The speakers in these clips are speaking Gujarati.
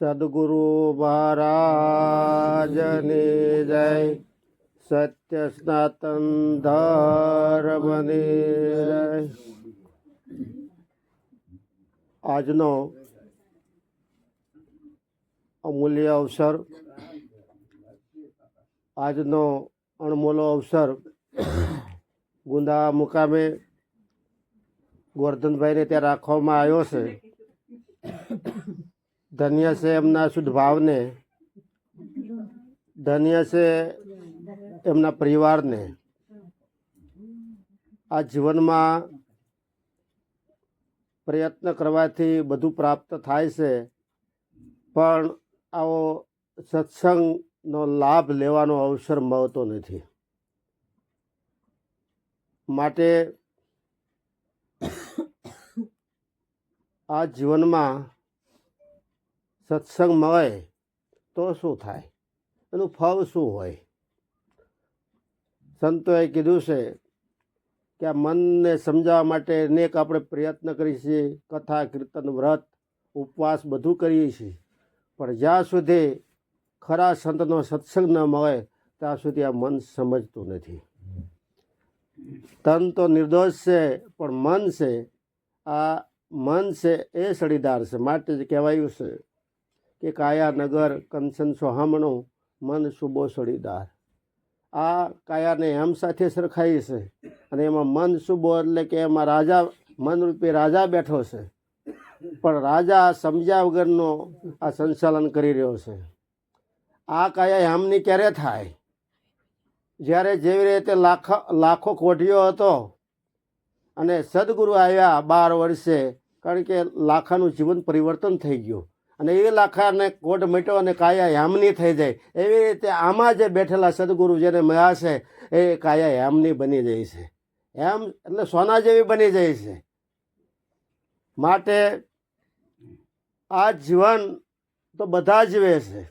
સદગુરુ મહારાજની જય સત્ય સ્નાતન ધર્મની જય આજનો અમૂલ્ય અવસર આજનો અણમોલો અવસર ગુંદા મુકામે ગોરધનભાઈને ત્યાં રાખવામાં આવ્યો છે ધન્ય છે એમના શુદ્ધ ભાવને ધન્ય છે એમના પરિવારને આ જીવનમાં પ્રયત્ન કરવાથી બધું પ્રાપ્ત થાય છે પણ આવો સત્સંગનો લાભ લેવાનો અવસર મળતો નથી. માટે આ જીવનમાં સત્સંગ મળે તો શું થાય? એનું ફળ શું હોય? સંતોએ કીધું છે કે આ મનને સમજાવવા માટે અનેક આપણે પ્રયત્ન કરીએ છીએ, કથા, કીર્તન, વ્રત, ઉપવાસ બધું કરીએ છીએ. પણ જ્યાં સુધી ખરા સંતનો સત્સંગ ન મળે, ત્યાં સુધી આ મન સમજતું નથી. તન તો નિર્દોષ છે, પણ મન છે. આ મન છે એ સળીદાર છે. માટે જ કહેવાયું છે કે કાયા નગર કંચન સોહામણું મન શુભો સળીદાર. આ કાયાને એમ સાથે સરખાઈ છે અને એમાં મન સુબો એટલે કે એમાં રાજા મનરૂપી રાજા બેઠો છે. પણ રાજા સમજ્યા વગરનો આ સંચાલન કરી રહ્યો છે. આ કાયા હેમની ક્યારે થાય? જ્યારે જેવી રીતે લાખો લાખો કોઠીઓ હતો અને સદગુરુ આવ્યા બાર વર્ષે, કારણ કે લાખાનું જીવન પરિવર્તન થઈ ગયું. અને એ લાખાને કોટ મટ્યો અને કાયા યામની થઈ જાય. એવી રીતે આમાં જે બેઠેલા સદગુરુ જેને મળ્યા છે, એ કાયા યામની બની જાય છે. એમ એટલે સોના જેવી બની જાય છે. માટે આ જીવન તો બધા જીવે છે.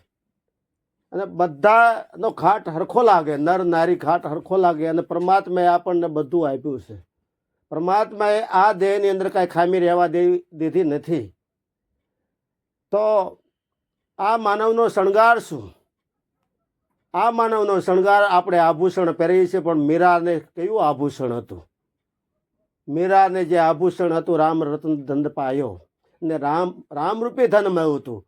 અને બધાનો ઘાટ હરખો લાગે, નર નારી ઘાટ હરખો લાગે અને પરમાત્માએ આપણને બધું આપ્યું છે. પરમાત્માએ આ દેહની અંદર કાંઈ ખામી રહેવા દે દીધી નથી. તો આ માનવનો શણગાર શું? આ માનવનો શણગાર આપણે આભૂષણ પહેરીએ છીએ, પણ મીરાને કયું આભૂષણ હતું? મીરાને જે આભૂષણ હતું, રામ રતન ધંધ પાયો. ને રામ, રામરૂપી ધન હતું.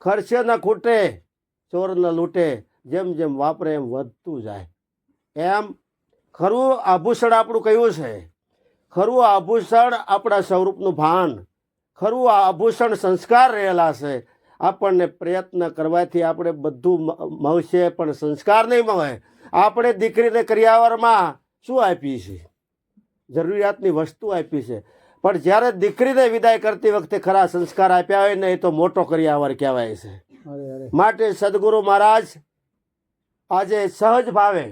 ખર્ચે ન ખૂટે, ચોર ન લૂંટે, જેમ જેમ વાપરે એમ વધતું જાય. એમ ખરું આભૂષણ આપણું કયું છે? ખરું આભૂષણ આપણા સ્વરૂપનું ભાન. ખરું આ આભૂષણ સંસ્કાર રહેલા છે. આપણને પ્રયત્ન કરવાથી આપણે બધું મળશે પણ સંસ્કાર નહીં મળે. આપણે દીકરીને કરિયાવરમાં શું આપીએ છીએ જરૂરિયાતની વસ્તુ આપી છે. પણ જ્યારે દીકરીને વિદાય કરતી વખતે ખરા સંસ્કાર આપ્યા હોય ને એ તો મોટો કરિયાવર કહેવાય છે. માટે સદગુરુ મહારાજ આજે સહજ ભાવે.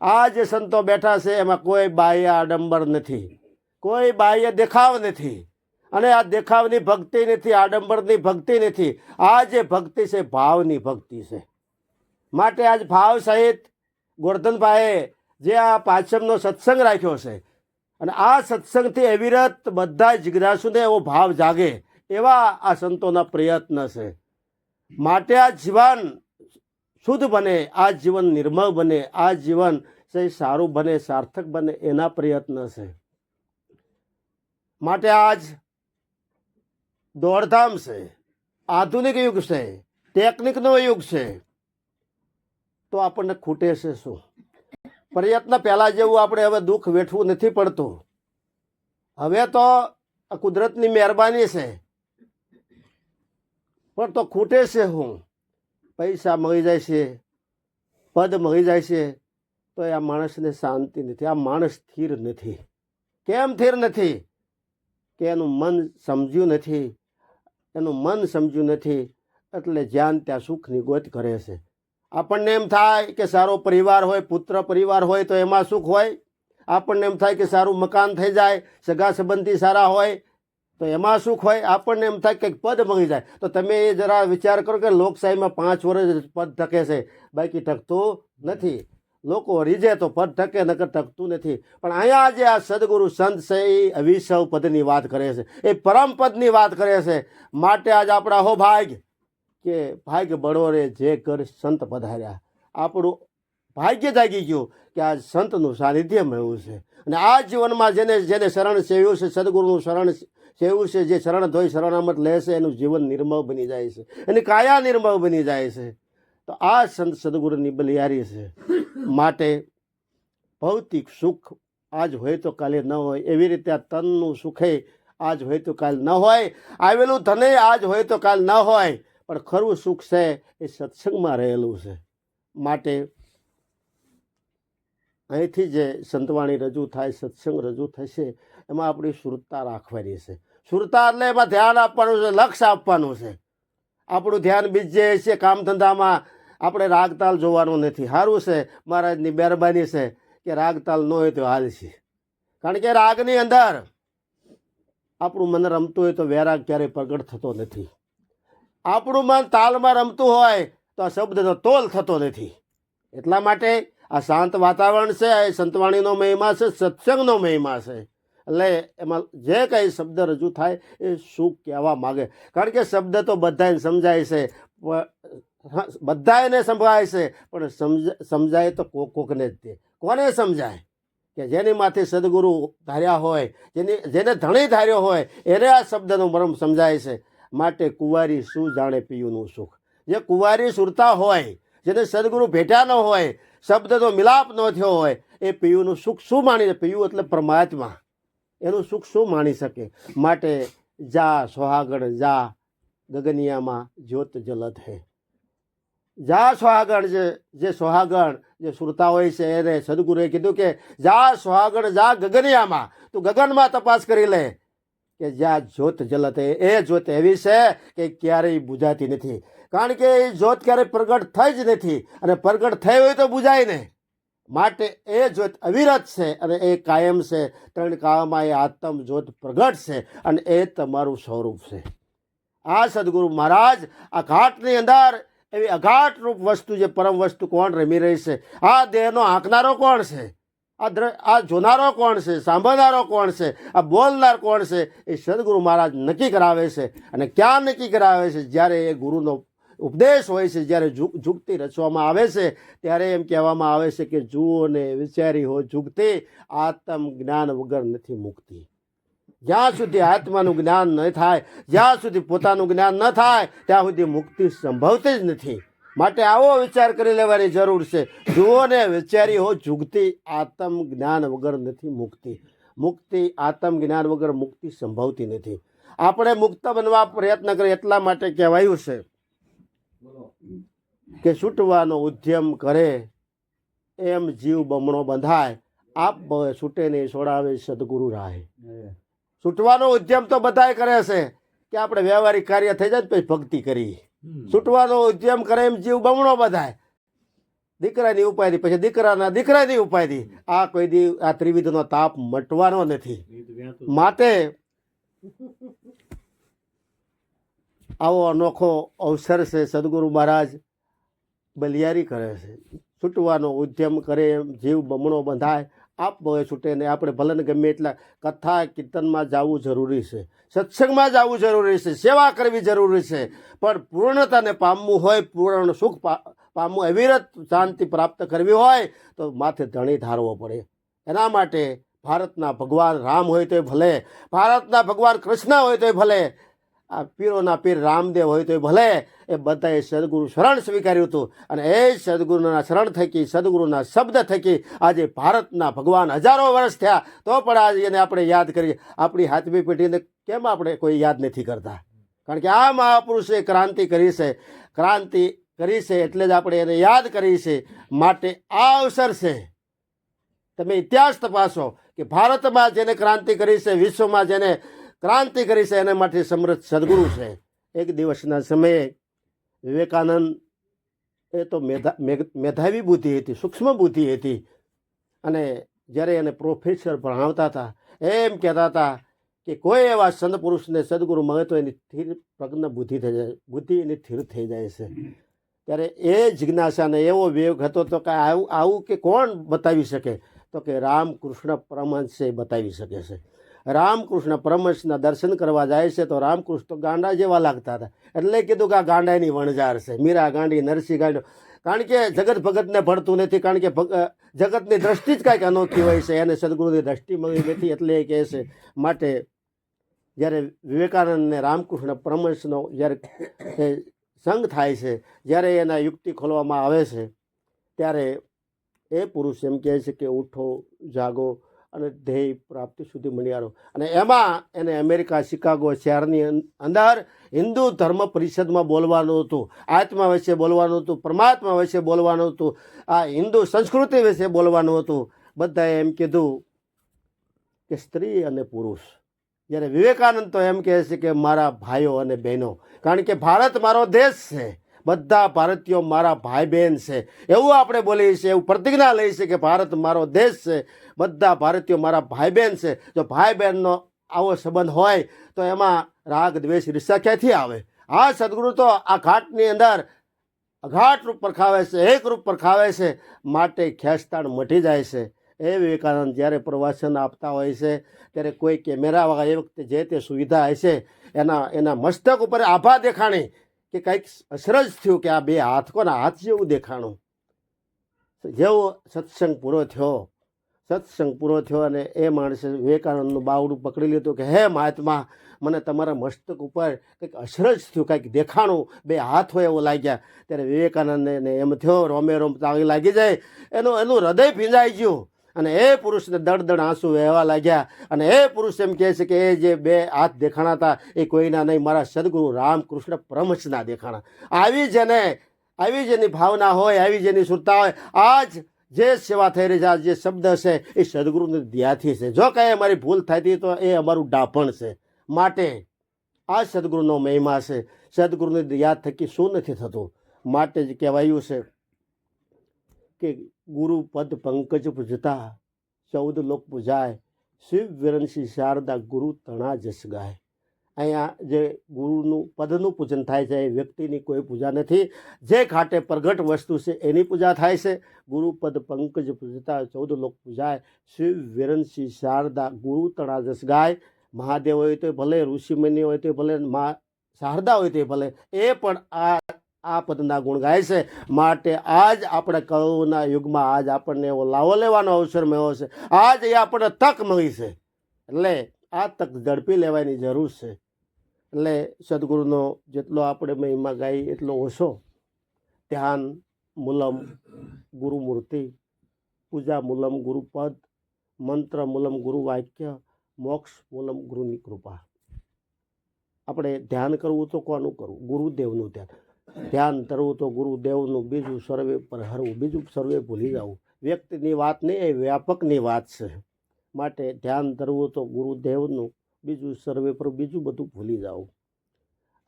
આ જે સંતો બેઠા છે એમાં કોઈ બાહ્ય આડંબર નથી. કોઈ બાહ્ય દેખાવ નથી. અને આ દેખાવની ભક્તિ નથી, આડંબરની ભક્તિ નથી. આ જે ભક્તિ છે, ભાવની ભક્તિ છે. માટે આજ ભાવ સહિત ગોરધનભાઈએ જે આ પાછમનો સત્સંગ રાખ્યો છે, અને આ સત્સંગથી અવિરત બધા જિજ્ઞાસુને એવો ભાવ જાગે એવા આ સંતોના પ્રયત્ન છે. માટે આ જીવન શુદ્ધ બને, આ જીવન નિર્મળ બને, આ જીવન સહી સારું બને, સાર્થક બને એના પ્રયત્ન છે. માટે આજ દોડધામ છે, આધુનિક યુગ છે, ટેકનિકનો યુગ છે. તો આપણને ખૂટે છે શું? પ્રયત્ન પહેલાં જેવું આપણે હવે દુઃખ વેઠવું નથી પડતું. હવે તો કુદરતની મહેરબાની છે. પણ તો ખૂટે છે હું. પૈસા મળી જાય છે, પદ મળી જાય છે, તો આ માણસને શાંતિ નથી, આ માણસ સ્થિર નથી. કેમ સ્થિર નથી? કે એનું મન સમજ્યું નથી. એનું મન સમજ્યું નથી, એટલે જ્યાં ત્યાં સુખની ગોત કરે છે. આપણને એમ થાય કે સારો પરિવાર હોય, પુત્ર પરિવાર હોય, તો એમાં સુખ હોય. આપણને એમ થાય કે સારું મકાન થઈ જાય, સગા સંબંધી સારા હોય, તો એમાં સુખ હોય. આપણને એમ થાય કંઈક પદ મળી જાય. તો તમે એ જરા વિચાર કરો કે લોકશાહીમાં પાંચ વર્ષ પદ ટકે છે. બાકી ટકતું નથી. લોકો રીજે તો પદ ટકે નકર ટકતું નથી. પણ અહીંયા જે આ સદગુરુ સંત છે એ અવિસવ પદની વાત કરે છે. એ પરમ પદની વાત કરે છે. માટે આજ આપણા હો ભાગ કે ભાગ્ય બળોરે જે ઘર સંત પધાર્યા. આપણું ભાગ્ય જાગી ગયું કે આ સંતનું સાનિધ્ય મળ્યું છે. અને આ જીવનમાં જેને જેને શરણ સેવ્યું છે, સદગુરુનું શરણ સેવ્યું છે, જે શરણ ધોઈ શરણામત લે છે, એનું જીવન નિર્મળ બની જાય છે. એની કાયા નિર્મળ બની જાય છે. તો આ સંત સદગુરુની બલિયારી છે. માટે ભૌતિક સુખ આજ હોય તો કાલે ન હોય, એવી રીતે આ તનનું સુખે આજ હોય તો કાલ ન હોય, આવેલું ધને આજ હોય તો કાલ ન હોય, પણ ખરું સુખ છે એ સત્સંગમાં રહેલું છે. માટે અહીંથી જે સંતવાણી રજૂ થાય, સત્સંગ રજૂ થશે, એમાં આપણી સુરતા રાખવાની છે. સુરતા એટલે એમાં ધ્યાન આપવાનું છે લક્ષ્ય આપવાનું છે. આપણું ધ્યાન બીજે છે કામ ધંધામાં આપણે રાગતાલ જોવાનું નથી. સારું છે, મહારાજની મહેરબાની છે કે રાગતાલ ન હોય તો હાલ છે. કારણ કે રાગની અંદર આપણું મન રમતું હોય તો વૈરાગ ક્યારેય પ્રગટ થતો નથી. આપણું મન તાલમાં રમતું હોય તો આ શબ્દનો તોલ થતો નથી. એટલા માટે આ શાંત વાતાવરણ છે એ સંતવાણીનો મહિમા છે, સત્સંગનો મહિમા છે. એટલે એમાં જે કંઈ શબ્દ રજૂ થાય એ શું કહેવા માગે? કારણ કે શબ્દ તો બધાને સમજાય છે પ- બધાને સંભળાય છે, પણ સમજ, સમજાય તો કોક, કોકને જ તે. કોને સમજાય? કે જેની માથે સદગુરુ ધાર્યા હોય, જેની, જેને ધણી ધાર્યો હોય, એને આ શબ્દનો મરમ સમજાય છે. માટે કુંવારી શું જાણે પીયુંનું સુખ? જે કુંવારી સુરતા હોય, જેને સદગુરુ ભેટ્યા ન હોય, શબ્દનો મિલાપ ન થયો હોય, એ પીયુંનું સુખ શું માણી પીયું એટલે પરમાત્મા. એનું સુખ શું માણી શકે? માટે જા સોહાગણ જા ગગનિયામાં જ્યોત જલત હે. જા સોહાગણ જે જે સોહાગણ જે સુરતા હોય છે, એને સદગુરુએ કીધું કે, જા સોહાગણ જા ગગનિયામાં. તું ગગનમાં તપાસ કરી લે. કે જ્યાં જ્યોત જલત, એ જ્યોત એવી છે કે ક્યારેય બુઝાતી નથી. કારણ કે એ જ્યોત ક્યારેય પ્રગટ થઈ જ નથી અને પ્રગટ થઈ હોય તો બુજાય નહીં માટે એ જ્યોત અવિરત છે અને એ કાયમ છે. ત્રણ કાળમાં એ આત્મ જ્યોત પ્રગટ છે અને એ તમારું સ્વરૂપ છે. આ સદગુરુ મહારાજ આ ઘાટની અંદર એવી અઘાટ રૂપ વસ્તુ જે પરમ વસ્તુ કોણ રમી રહી છે? આ દેહનો આંકનારો કોણ છે? આ દ્ર, આ જોનારો કોણ છે? સાંભળનારો કોણ છે? આ બોલનાર કોણ છે? એ સદગુરુ મહારાજ નક્કી કરાવે છે અને ક્યાં નક્કી કરાવે છે? જ્યારે એ ગુરુનો ઉપદેશ હોય છે, જ્યારે જુગ જુગતી રચવામાં આવે છે, ત્યારે એમ કહેવામાં આવે છે કે જુઓ ને વિચારી હો જુગતી આત્મ જ્ઞાન વગર નથી મુક્તિ. જ્યાં સુધી આત્માનું જ્ઞાન ન થાય, જ્યાં સુધી પોતાનું જ્ઞાન ન થાય, ત્યાં સુધી મુક્તિ સંભવતી જ નથી. માટે આવો વિચાર કરી લેવાની જરૂર છે. જુઓ ને વિચારી હો જુગતી, આત્મ જ્ઞાન વગર નથી મુક્તિ. મુક્તિ, આત્મ જ્ઞાન વગર મુક્તિ સંભવતી નથી. આપણે મુક્ત બનવા પ્રયત્ન કરીએ એટલા માટે કહેવાયું છે કે છૂટવાનો ઉદ્યમ કરે, એમ જીવ બમણો બંધાય. આપ છૂટે નહીં છોડાવે, સદગુરુ રાહે. છૂટવાનો ઉદ્યમ તો બધાય કરે છે કે આપણે વ્યવહારિક કાર્ય થઈ જાય પછી ભક્તિ કરી છૂટવાનો ઉદ્યમ કરે એમ જીવ બમણો બધાય. દીકરાની ઉપાધિ પછી દીકરાના દીકરાની ઉપાધિ. આ કોઈ દી આ ત્રિવિધનો તાપ મટવાનો નથી. માટે આવો અનોખો અવસર છે સદગુરુ મહારાજ બલિયારી કરે છે. છૂટવાનો ઉદ્યમ કરે એમ જીવ બમણો બંધાય. આપ બહે છૂટે ને આપણે ભલે ને ગમે એટલા કથા કીર્તનમાં જવું જરૂરી છે. સત્સંગમાં જવું જરૂરી છે. સેવા કરવી જરૂરી છે. પણ પૂર્ણતાને પામવું હોય, પૂર્ણ સુખ પામવું, અવિરત શાંતિ પ્રાપ્ત કરવી હોય, તો માથે ધણી ધારવો પડે. એના માટે ભારતના ભગવાન રામ હોય તોય ભલે, ભારતના ભગવાન કૃષ્ણ હોય તોય ભલે આ પીરોના પીર રામદેવ હોય તો એ ભલે એ બધાએ સદગુરુ શરણ સ્વીકાર્યું હતું. અને એ સદગુરુના શરણ થકી, સદગુરુના શબ્દ થકી આજે ભારતના ભગવાન હજારો વર્ષ થયા. તો પણ આજે એને આપણે યાદ કરીએ. આપણી હાથમી પેઢીને કેમ આપણે કોઈ યાદ નથી કરતા? કારણ કે આ મહાપુરુષે ક્રાંતિ કરી છે. ક્રાંતિ કરી છે એટલે જ આપણે એને યાદ કરી છે. માટે આ અવસર છે. તમે ઇતિહાસ તપાસો કે ભારતમાં જેને ક્રાંતિ કરી છે, વિશ્વમાં જેને ક્રાંતિ કરી છે, એના માટે સમૃદ્ધ સદગુરુ છે. એક દિવસના સમયે વિવેકાનંદ એ તો મેધા મેધાવી બુદ્ધિ હતી, સૂક્ષ્મ બુદ્ધિ હતી. અને જ્યારે એને પ્રોફેસર ભણાવતા હતા, એમ કહેતા હતા કે કોઈ એવા સંત પુરુષને સદગુરુ મળે તો એની સ્થિર પ્રજ્ઞ બુદ્ધિ થઈ જાય, બુદ્ધિ એની સ્થિર થઈ જાય છે. ત્યારે એ જિજ્ઞાસાને એવો વિવેક હતો તો કે આવું આવું કે કોણ બતાવી શકે? તો કે રામકૃષ્ણ પરમહંસે બતાવી શકે છે. રામકૃષ્ણ પરમહંસના દર્શન કરવા જાય છે, તો રામકૃષ્ણ તો ગાંડા જેવા લાગતા હતા. એટલે કીધું કે આ ગાંડાની વણઝાર છે. મીરા ગાંડી, નરસિંહ ગાંડો. કારણ કે જગત ભગતને ભળતું નથી, કારણ કે જગતની દ્રષ્ટિ જ કાંઈક અનોખી હોય છે અને સદગુરુની દ્રષ્ટિ મળી નથી, એટલે એ કહે છે, માટે જ્યારે વિવેકાનંદને રામકૃષ્ણ પરમહંસનો જ્યારે સંગ થાય છે, જ્યારે એના યુક્તિ ખોલવામાં આવે છે, ત્યારે એ પુરુષ એમ કહે છે કે, ઉઠો, જાગો અને ધ્યેય પ્રાપ્તિ સુધી મણિયારો અને એમાં એને અમેરિકા, શિકાગો શહેરની અંદર હિન્દુ ધર્મ પરિષદમાં બોલવાનું હતું, આત્મા વિશે બોલવાનું હતું, પરમાત્મા વિશે બોલવાનું હતું, આ હિન્દુ સંસ્કૃતિ વિશે બોલવાનું હતું. બધાએ એમ કીધું કે સ્ત્રી અને પુરુષ. જ્યારે વિવેકાનંદ તો એમ કહે છે કે મારા ભાઈઓ અને બહેનો. કારણ કે ભારત મારો દેશ છે. બધા ભારતીયો મારા ભાઈ બહેન છે. એવું આપણે બોલીએ છીએ, એવું પ્રતિજ્ઞા લઈએ છીએ કે ભારત મારો દેશ છે. બધા ભારતીયો મારા ભાઈ બહેન છે. જો ભાઈ બહેનનો આવો સંબંધ હોય, તો એમાં રાગ, દ્વેષ ઈર્ષા ક્યાંથી આવે? આ સદગુરુ તો આ ઘાટની અંદર અઘાટ રૂપ પર ખાવે છે, એક રૂપ પર ખાવે છે, માટે ખેંચતાણ મટી જાય છે. એ વિવેકાનંદ જ્યારે પ્રવાસન આપતા હોય છે, ત્યારે કોઈ કેમેરાવાળા એ વખતે જે તે સુવિધા હશે એના એના મસ્તક ઉપર આભા દેખાણી કે કંઈક અસરજ થયું કે આ બે હાથ કોના હાથ જેવું દેખાણું. જેવો સત્સંગ પૂરો થયો, સત્સંગ પૂરો થયો અને એ માણસે વિવેકાનંદનું બાવડું પકડી લીધું કે, હે મહાત્મા, મને તમારા મસ્તક ઉપર કંઈક અસરજ થયું, કંઈક દેખાણું, બે હાથ હોય એવું લાગ્યા. ત્યારે વિવેકાનંદને એમ થયો, રોમે રોમ તાળી લાગી જાય. એનું એનું હૃદય ભીંજાઈ ગયું. અને એ પુરુષને દડ દડ આંસુ વહેવા લાગ્યા. અને એ પુરુષ એમ કહે છે કે એ જે બે હાથ દેખાણા હતા, એ કોઈના નહીં, મારા સદગુરુ રામકૃષ્ણ પરમહંસના દેખાણા. આવી જેને આવી જેની ભાવના હોય, આવી જેની સુરતા હોય. આજ જે સેવા થઈ રહી છે આ જે શબ્દ છે, એ સદગુરુની દયાથી છે. જો કાંઈ અમારી ભૂલ થતી તો એ અમારું ડાપણ છે. માટે આ સદગુરુનો મહિમા છે. સદગુરુની દયા થકી શું નથી થતું? માટે જ કહેવાયું છે કે ગુરુ પદ પંકજ પૂજતા, ચૌદ લોક પૂજાય, શિવ વિરંશી શારદા ગુરુ તણા જસ ગાય. અહીંયા જે ગુરુનું પદનું પૂજન થાય છે, એ વ્યક્તિની કોઈ પૂજા નથી. જે ખાટે પ્રગટ વસ્તુ છે, એની પૂજા થાય છે. ગુરુપદ પંકજ પૂજતા, ચૌદ લોક પૂજાય, શિવ વિરંશી શારદા ગુરુ તણા જસ ગાય. મહાદેવ હોય તો ભલે ઋષિમુનિ હોય તો ભલે મા શારદા હોય તો ભલે, એ પણ આ આ પદના ગુણ ગાય છે. માટે આજ આપણે કળુના યુગમાં આજ આપણને એવો લાવો લેવાનો અવસર મળ્યો છે. આજ એ આપણને તક મળી છે. એટલે આ તક ઝડપી લેવાની જરૂર છે. એટલે સદગુરુનો જેટલો આપણે મહિમા ગાઈ, એટલો ઓછો ધ્યાન, મૂલમ, ગુરુમૂર્તિ, પૂજા મૂલમ, ગુરુપદ, મંત્ર મૂલમ ગુરુ વાક્ય મોક્ષ મૂલમ, ગુરુની કૃપા. આપણે ધ્યાન કરવું તો કોનું કરવું? ગુરુદેવનું ધ્યાન. ધ્યાન ધરવું તો ગુરુદેવનું બીજું સર્વે પર હરવું, બીજું સર્વે ભૂલી જવું. વ્યક્તિની વાત નહીં, એ વ્યાપકની વાત છે. માટે ધ્યાન ધરવું તો ગુરુદેવનું, બીજું સર્વે પર બીજું બધું ભૂલી જવું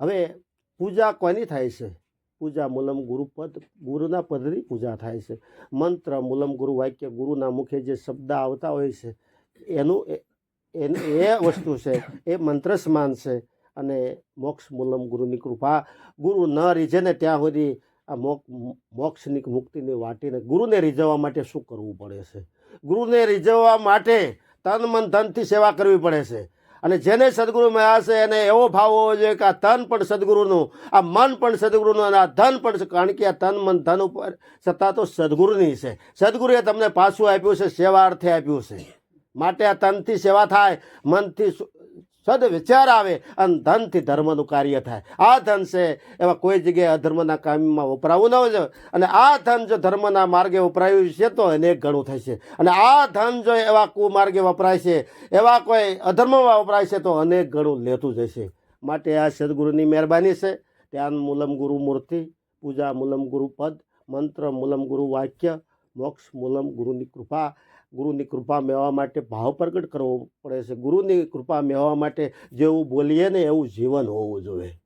હવે પૂજા કોની થાય છે? પૂજા મૂલમ ગુરુપદ ગુરુના પદની પૂજા થાય છે. મંત્ર, મૂલમ ગુરુ વાક્ય, ગુરુના મુખે જે શબ્દ આવતા હોય છે, એનું એ- વસ્તુ છે, એ મંત્ર સમાન છે. અને મોક્ષ મૂલમ ગુરુની કૃપા. ગુરુ ન રીઝે ને ત્યાં સુધી આ મોક, મોક્ષની મુક્તિની વાટીને ગુરુને રીઝવવા માટે શું કરવું પડે છે? ગુરુને રીઝવવા માટે તન મન ધનથી સેવા કરવી પડે છે. અને જેને સદગુરુ મળ્યા છે, એને એવો ભાવ હોવો જોઈએ કે આ તન પણ સદગુરુનું, આ મન પણ સદગુરુનું અને આ ધન પણ. કારણ કે આ તન મન ધન ઉપર સત્તા તો સદગુરુની છે. સદગુરુએ તમને પાછું આપ્યું છે સેવા અર્થે આપ્યું છે. માટે આ તનથી સેવા થાય, મનથી સુ- સદ વિચાર આવે અને ધનથી ધર્મનું કાર્ય થાય. આ ધન છે એવા કોઈ જગ્યાએ અધર્મના કામમાં વપરાવું ન હોય. અને આ ધન જો ધર્મના માર્ગે વપરાયું છે તો અનેક ગણું થશે અને આ ધન જો એવા કુમાર્ગે વપરાય છે, એવા કોઈ અધર્મમાં વપરાય છે તો અનેક ગણું લેતું જશે માટે આ સદગુરુની મહેરબાની છે. ધ્યાન મૂલમ ગુરુ મૂર્તિ, પૂજા મૂલમ ગુરુ પદ, મંત્ર મૂલમ ગુરુ વાક્ય, મોક્ષ મૂલમ ગુરુની કૃપા ગુરુની કૃપા મેળવવા માટે ભાવ પ્રગટ કરવો પડે છે. ગુરુની કૃપા મેળવવા માટે જેવું બોલીએ ને એવું જીવન હોવું જોઈએ.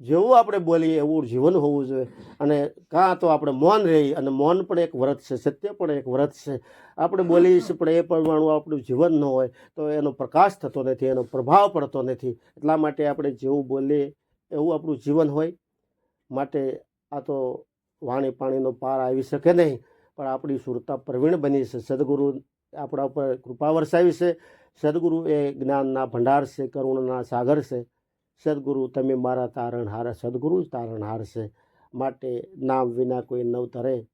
જેવું આપણે બોલીએ એવું જીવન હોવું જોઈએ. અને કાં તો આપણે મૌન રહી અને મૌન પણ એક વ્રત છે, સત્ય પણ એક વ્રત છે. આપણે બોલીએ છીએ પણ એ પ્રમાણું આપણું જીવન ન હોય તો એનો પ્રકાશ થતો નથી, એનો પ્રભાવ પડતો નથી. એટલા માટે આપણે જેવું બોલીએ એવું આપણું જીવન હોય. માટે આ તો વાણી પાણીનો પાર આવી શકે નહીં. પણ આપણી સુરતા પ્રવીણ બની છે. સદગુરુ આપણા ઉપર કૃપા વરસાવી છે. સદગુરુ એ જ્ઞાનના ભંડાર છે, કરુણના સાગર છે. સદગુરુ, તમે મારા તારણહાર, સદગુરુ જ તારણહાર છે. માટે નામ વિના કોઈ નવતરે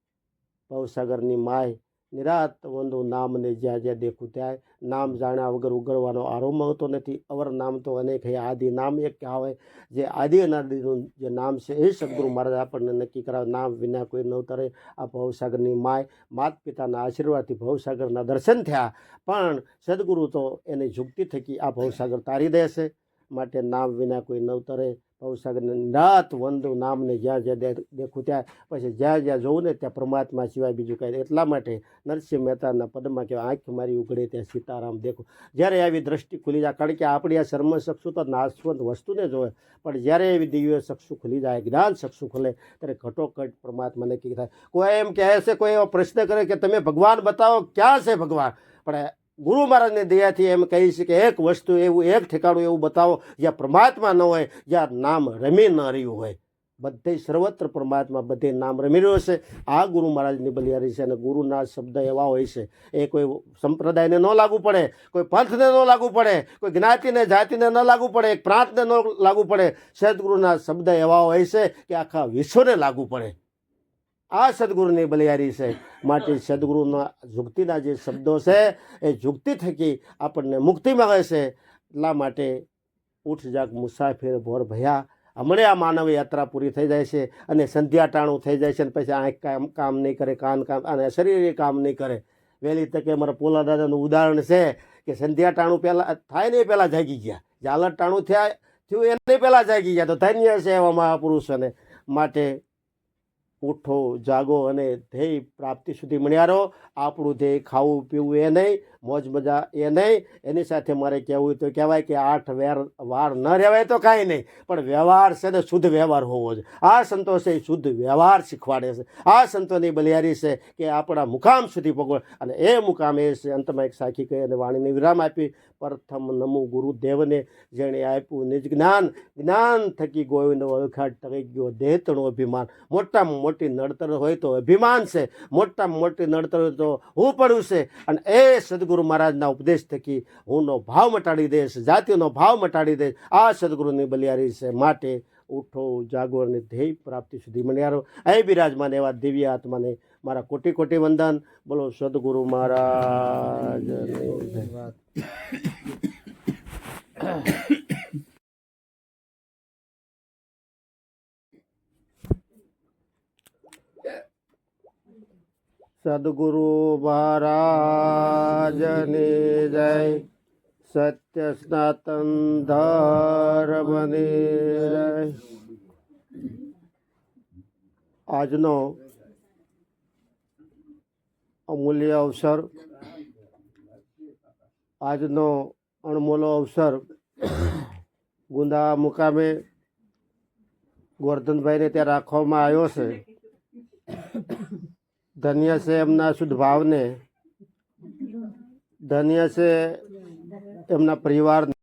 ભવસાગરની માય નિરાત વંદુ નામને જ્યાં જ્યાં દેખું ત્યાં નામ જાણ્યા વગર ઉગરવાનો આરોમ હોતો નથી. અવર નામ તો અનેક હે. આદિ નામ એક કહેવાય જે આદિ અનાદિનું જે નામ છે એ સદગુરુ મહારાજ આપણને નક્કી કરાવે. નામ વિના કોઈ ન તરે આ ભવસાગરની માય માત પિતાના આશીર્વાદથી ભવસાગરના દર્શન થયા. પણ સદગુરુ તો એની જુક્તિ થકી આ ભવસાગર તારી દેશે. માટે નામ વિના કોઈ નવ તરે ભવસાગરને નિરાત વંદુ નામને જ્યાં જ્યાં દેખું ત્યાં. પછી જ્યાં જ્યાં જોઉં ને ત્યાં પરમાત્મા સિવાય બીજું કાંઈ. એટલા માટે નરસિંહ મહેતાના પદમાં કે આંખ મારી ઉઘડે ત્યાં સીતારામ દેખો. જ્યારે આવી દ્રષ્ટિ ખુલી જાય, કારણ કે આપણી આ શર્મ ચક્ષુ તો નાશવંત વસ્તુને જોવે. પણ જ્યારે એવી દિવ્ય શક્ષુ ખુલી જાય, જ્ઞાન શક્ષુ ખુલે, ત્યારે ઘટોઘટ પરમાત્મા નક્કી થાય કોઈ એમ કહે છે, કોઈ એવો પ્રશ્ન કરે કે તમે ભગવાન બતાવો, ક્યાં છે ભગવાન? પણ ગુરુ મહારાજની દયાથી એમ કહી છે કે એક વસ્તુ એવું, એક ઠેકાણું એવું બતાવો, જ્યાં પરમાત્મા ન હોય, જ્યાં નામ રમી ન રહ્યું હોય. બધે સર્વત્ર પરમાત્મા બધે નામ રમી રહ્યો છે. આ ગુરુ મહારાજની બલિયારી છે અને ગુરુના શબ્દ એવા હોય છે. એ કોઈ સંપ્રદાયને ન લાગુ પડે, કોઈ પંથને ન લાગુ પડે, કોઈ જ્ઞાતિને, જાતિને ન લાગુ પડે, એક પ્રાંતને ન લાગુ પડે. સદગુરુના શબ્દ એવા હોય છે કે આખા વિશ્વને લાગુ પડે. આ સદગુરુની બલિયારી છે. માટે સદગુરુના જુક્તિના જે શબ્દો છે, એ જુક્તિ થકી આપણને મુક્તિ મળે છે. એટલા માટે ઉઠ જાગ મુસાફિર ભોર ભયા. હમણાં આ માનવ યાત્રા પૂરી થઈ જાય છે અને સંધ્યા ટાણું થઈ જાય છે અને પછી આંખ કામ કામ નહીં કરે, કાન, કામ, અને શરીર કામ નહીં કરે. વહેલી તકે મારા પોલા દાદાનું ઉદાહરણ છે કે સંધ્યા ટાણું પહેલાં, થાય ને એ પહેલાં જાગી ગયા. ઝાલર ટાણું થયા, થયું એને પહેલાં જાગી ગયા. તો ધન્ય છે એવા મહાપુરુષોને. માટે ઉઠો જાગો અને ધ્યેય પ્રાપ્તિ સુધી મળ્યા રહો. આપણું ધ્યેય ખાવું પીવું એ નહીં. મોજ મજા એ નહીં. એની સાથે મારે કહેવું તો કહેવાય કે આઠ વેર વાર ન રહેવાય તો કાંઈ નહીં. પણ વ્યવહાર છે ને શુદ્ધ વ્યવહાર હોવો જોઈએ. આ સંતો છે એ શુદ્ધ વ્યવહાર શીખવાડે છે. આ સંતોની બલિયારી છે કે આપણા મુકામ સુધી પગો અને એ મુકામ એ છે, અંતમાં એક સાખી કહી અને વાણીને વિરામ આપી. પ્રથમ નમુ ગુરુદેવને જેણે આપ્યું નિજ જ્ઞાન. જ્ઞાન થકી ગોવિંદ ઓળખાટ ટકી ગયો. દેહતણું અભિમાન. મોટામાં મોટી નડતર હોય તો અભિમાન છે. મોટામાં મોટી નડતર હોય તો હું પડું છે. અને એ સદગુરુ મહારાજના ઉપદેશ થકી હુંનો ભાવ મટાડી દઈશ જાતિનો ભાવ મટાડી દઈશ આ સદગુરુની બલિયારી છે. માટે ઉઠો, જાગો અને ધ્યેય પ્રાપ્તિ સુધી મળ્યારો. અહીં બિરાજમાન, એવા દિવ્ય આત્માને મારા કોટી કોટી વંદન. બોલો, સદગુરુ મહારાજ. સદગુરુ મહારાજની જય સત્ય સ્નાતન ધર્મની જય આજનો અમૂલ્ય અવસર આજનો અણમોલો અવસર ગુંદા મુકામે ગોરધનભાઈને ત્યાં રાખવામાં આવ્યો છે ધન્ય છે એમના શુદ્ધ ભાવને. ધન્ય છે એમના પરિવારને.